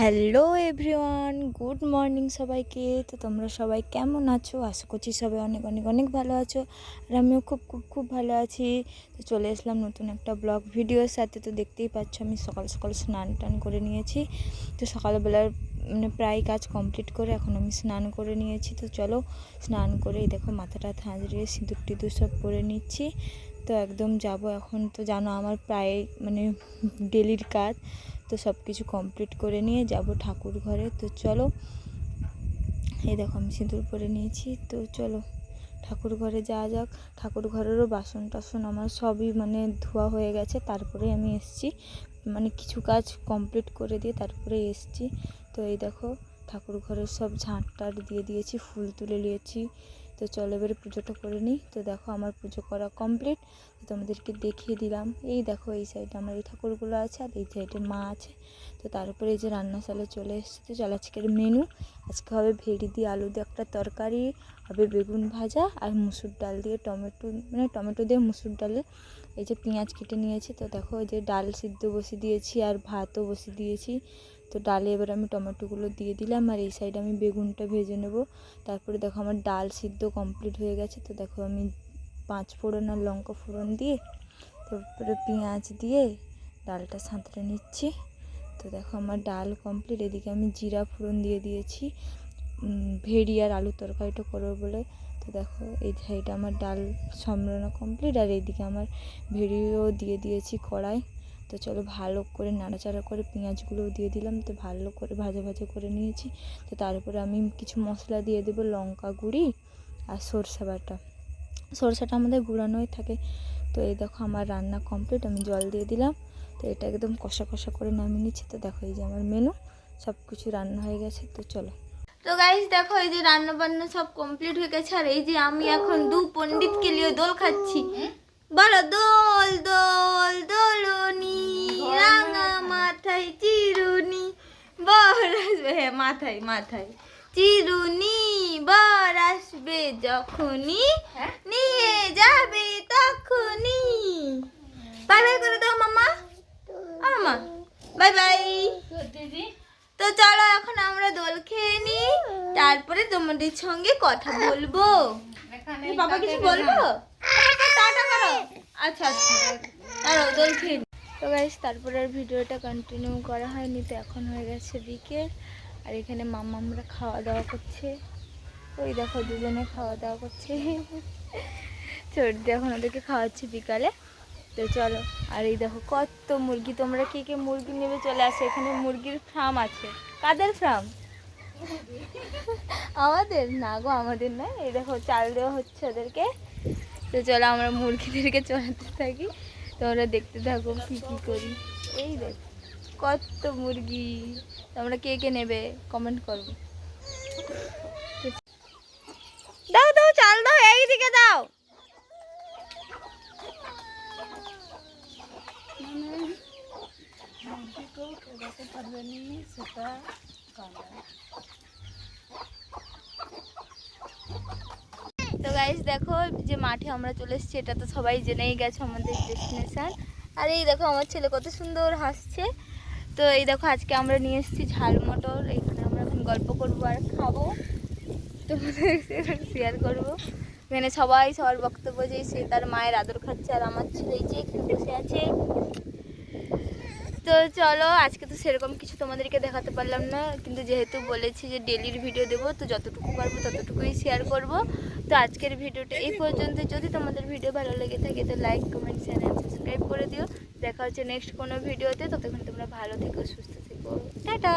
Hello everyone, good morning সবাইকে। তো তোমরা সবাই কেমন আছো? আশা করছি সবাই অনেক অনেক অনেক ভালো আছো। আর আমিও খুব খুব খুব ভালো আছি। তো চলে এসলাম নতুন একটা ব্লগ ভিডিওর সাথে। তো দেখতেই পাচ্ছ আমি সকাল সকাল স্নান টান করে নিয়েছি। তো সকালবেলার মানে প্রায় কাজ কমপ্লিট করে এখন আমি স্নান করে নিয়েছি। তো চলো স্নান করে দেখো মাথাটা থাঁজড়িয়ে সিঁদুর টিঁদুর সব পরে নিচ্ছি। তো একদম যাব এখন। তো জানো আমার প্রায় মানে ডেলির কাজ, তো সব কিছু কমপ্লিট করে নিয়ে যাব ঠাকুর ঘরে। তো চলো, এই দেখো আমি সিঁদুর পরে নিয়েছি। তো চলো, ঠাকুর ঘরে যাওয়া যাক। ঠাকুর ঘরেরও বাসন টাসন আমার সবই মানে ধোয়া হয়ে গেছে, তারপরে আমি এসছি। মানে কিছু কাজ কমপ্লিট করে দিয়ে তারপরে এসছি। তো এই দেখো ঠাকুর ঘরের সব ঝাঁট টাট দিয়ে দিয়েছি, ফুল তুলে নিয়েছি। তো চলো এবারে পুজোটা করে নিই। তো দেখো আমার পুজো করা কমপ্লিট। তো তোমাদেরকে দেখিয়ে দিলাম। এই দেখো এই সাইডে আমার এই ঠাকুরগুলো আছে আর এই সাইডে মা আছে। তো তারপরে এই যে রান্নাশালে চলে এসেছে। তো চল আজকের মেনু আজকে হবে ভেড়ি দিয়ে আলু দিয়ে একটা তরকারি, হবে বেগুন ভাজা আর মুসুর ডাল দিয়ে টমেটো মানে টমেটো দিয়ে মুসুর ডালে এই যে পেঁয়াজ কেটে নিয়েছি। তো দেখো এই যে ডাল সিদ্ধ বসিয়ে দিয়েছি আর ভাতও বসিয়ে দিয়েছি। তো ডালে এবার আমি টমেটোগুলো দিয়ে দিলাম আর এই সাইডে আমি বেগুনটা ভেজে নেব। তারপরে দেখো আমার ডাল সিদ্ধ কমপ্লিট হয়ে গেছে, তো দেখো আমি পাঁচ ফোড়ন আর লঙ্কা ফোড়ন দিয়ে তারপরে পেঁয়াজ দিয়ে ডালটা সাঁতরে নিচ্ছি। তো দেখো আমার ডাল কমপ্লিট, এদিকে আমি জিরা ফোড়ন দিয়ে দিয়েছি ভেড়ি আর আলু তরকারিটা করব বলে। তো দেখো এই সাইডে আমার ডাল সম্রানো কমপ্লিট আর এইদিকে আমার ভেড়িও দিয়ে দিয়েছি কড়াই। তো চলো ভালো করে নাড়াচাড়া করে পেঁয়াজগুলোও দিয়ে দিলাম, তো ভালো করে ভাজা ভাজা করে নিয়েছি। তো তারপরে আমি কিছু মশলা দিয়ে দেবো, লঙ্কা গুঁড়ি আর সরষে বাটা। সরষেটা আমাদের গুঁড়ানোই থাকে। তো এই দেখো আমার রান্না কমপ্লিট আমি জল দিয়ে দিলাম। তো এটা একদম কষা কষা করে নামিয়ে নিচ্ছি। তো দেখো এই যে আমার মেনু সব কিছু রান্না হয়ে গেছে। তো চলো। তো গাইস দেখো এই যে রান্না বান্না সব কমপ্লিট হয়ে গেছে। আর এই যে আমি এখন দু পণ্ডিতকে নিয়ে দোল খাচ্ছি। বলো দোল দোল দোলনি রাঙা মাথায়। চিরুনি বর আসবে হ্যাঁ মাথায় মাথায়। চিরুনি বর আসবে যখনই নিয়ে যাবে তখনই। বাই বাই করে দাও মামা। মামা বাই বাই। তো চলো এখন আমরা দোল খেয়ে নিই। তারপরে তোমাদের সঙ্গে কথা বলব। বাবা কিছু বলব? আচ্ছা আচ্ছা। আর তো গাইস তারপরে আর ভিডিওটা কন্টিনিউ করা হয়নি, তো এখন হয়ে গেছে বিকেল। আর এখানে মামা আমরা খাওয়া দাওয়া করছে। ওই দেখো, দুজনে খাওয়া দাওয়া করছে। সর্দি এখন ওদেরকে খাওয়াচ্ছি বিকালে। তো চলো, আর এই দেখো, কত মুরগি। তোমরা কে কে মুরগি নেবে চলে আসো। এখানে মুরগির ফার্ম আছে। কাদের ফার্ম আমাদের? না গো, আমাদের নয়। এই দেখো, চাল দেওয়া হচ্ছে ওদেরকে। তো চলো আমরা মুরগিদেরকে চড়াতে থাকি। তোমরা দেখতে থাকো কী কী করি। এই দেখ, কত মুরগি। তোমরা কে কে নেবে? কমেন্ট করব দাও দাও, চাল দাও এইদিকে দাও। তো গাইস দেখো যে মাঠে আমরা চলে এসেছি, এটা তো সবাই জেনেই গেছে আমাদের ডেস্টিনেশন আর এই দেখো আমার ছেলে কত সুন্দর হাসছে। তো এই দেখো আজকে আমরা নিয়ে এসেছি ঝাল মটর, এখানে আমরা এখন গল্প করব আর খাব। তোমাদের শেয়ার করব। এখানে সবাই, সবার বক্তব্য যে সে তার মায়ের আদর খাচ্ছে আর আমার ছেলে যে এখানে বসে আছে। তো চলো, আজকে তো সেরকম কিছু তোমাদেরকে দেখাতে পারলাম না, কিন্তু যেহেতু বলেছি যে ডেলির ভিডিও দেবো, তো যতটুকু পারব ততটুকুই শেয়ার করব। তো আজকের ভিডিওটা এই পর্যন্ত। যদি তোমাদের ভিডিও ভালো লেগে থাকে, তো লাইক কমেন্ট শেয়ার সাবস্ক্রাইব করে দিও। দেখা হচ্ছে নেক্সট কোনো ভিডিওতে ততক্ষণ তোমরা ভালো থেকো, সুস্থ থেকো। টাটা!